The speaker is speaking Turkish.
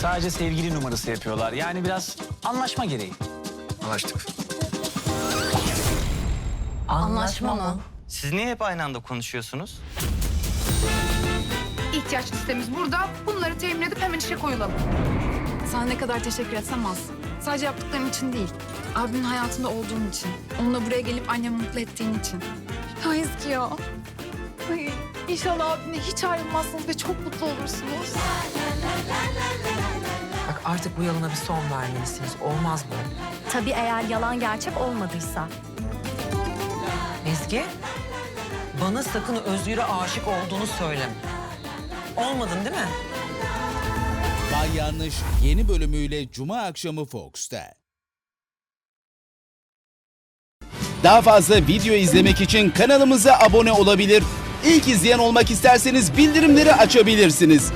Sadece sevgili numarası yapıyorlar. Yani biraz anlaşma gereği. Anlaştık. Anlaşma mı? Siz niye hep aynı anda konuşuyorsunuz? İhtiyaç listemiz burada. Bunları temin edip hemen işe koyulalım. Sana ne kadar teşekkür etsem az. Sadece yaptıkların için değil. Abimin hayatında olduğun için. Onunla buraya gelip annemi mutlu ettiğin için. Ya Ezgi ya. Ay, inşallah abimle hiç ayrılmazsınız ve çok mutlu olursunuz. Artık bu yalana bir son vermelisiniz. Olmaz mı? Tabii eğer yalan gerçek olmadıysa. Ezgi, bana sakın Özgür'e aşık olduğunu söyleme. Olmadın değil mi? Bay Yanlış yeni bölümüyle Cuma akşamı Fox'ta. Daha fazla video izlemek için kanalımıza abone olabilir. İlk izleyen olmak isterseniz bildirimleri açabilirsiniz.